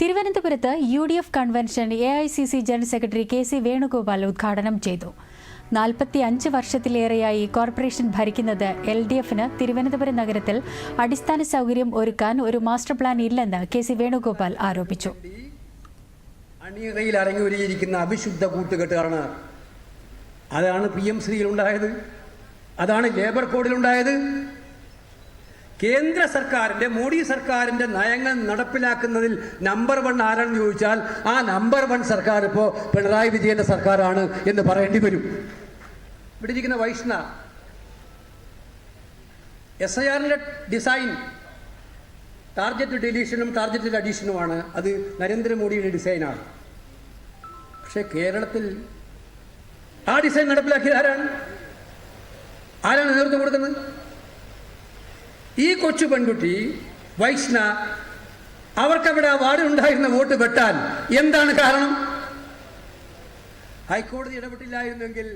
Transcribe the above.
തിരുവനന്തപുരത്ത് U D F convention A I C C general secretary K C Venugopal ഉദ്ഘാടനം ചെയ്തു. നാൽപ്പത്തി അഞ്ച് വർഷത്തിലേറെയായി കോർപ്പറേഷൻ ഭരിക്കുന്നത് എൽ ഡി എഫിന് തിരുവനന്തപുരം നഗരത്തിൽ അടിസ്ഥാന സൗകര്യം ഒരുക്കാൻ ഒരു മാസ്റ്റർ പ്ലാൻ ഇല്ലെന്ന് കെ സി വേണുഗോപാൽ ആരോപിച്ചു. അണിയറയിൽ അരങ്ങൊരുങ്ങിയിരിക്കുന്ന കൂട്ടുകെട്ടാണ് അതാണ് പി എം ശ്രീയിലുണ്ടായത് അതാണ് ലേബർ കോഡിലുണ്ടായത് കേന്ദ്ര സർക്കാരിന്റെ മോഡി സർക്കാരിന്റെ നയങ്ങൾ നടപ്പിലാക്കുന്നതിൽ നമ്പർ വൺ ആരാണെന്ന് ചോദിച്ചാൽ ആ നമ്പർ വൺ സർക്കാർ ഇപ്പോൾ പിണറായി വിജയന്റെ സർക്കാരാണ് എന്ന് പറയേണ്ടി വരും. ഇവിടെ ഇരിക്കുന്ന വൈഷ്ണ എസ് ഐ ആറിന്റെ ഡിസൈൻ ടാർഗറ്റ് ഡിലീഷനും ടാർഗറ്റ് അഡീഷനുമാണ് അത് നരേന്ദ്രമോദിയുടെ ഡിസൈനാണ് പക്ഷേ കേരളത്തിൽ ആ ഡിസൈൻ നടപ്പിലാക്കിയത് ആരാണ്? ആരാണ് നേതൃത്വം കൊടുക്കുന്നത്? ഈ കൊച്ചു പെൺകുട്ടി വൈഷ്ണ അവർക്കവിടെ ആ വാർഡിലുണ്ടായിരുന്ന വോട്ട് വെട്ടാൻ എന്താണ് കാരണം? ഹൈക്കോടതി ഇടപെട്ടില്ലായിരുന്നെങ്കിൽ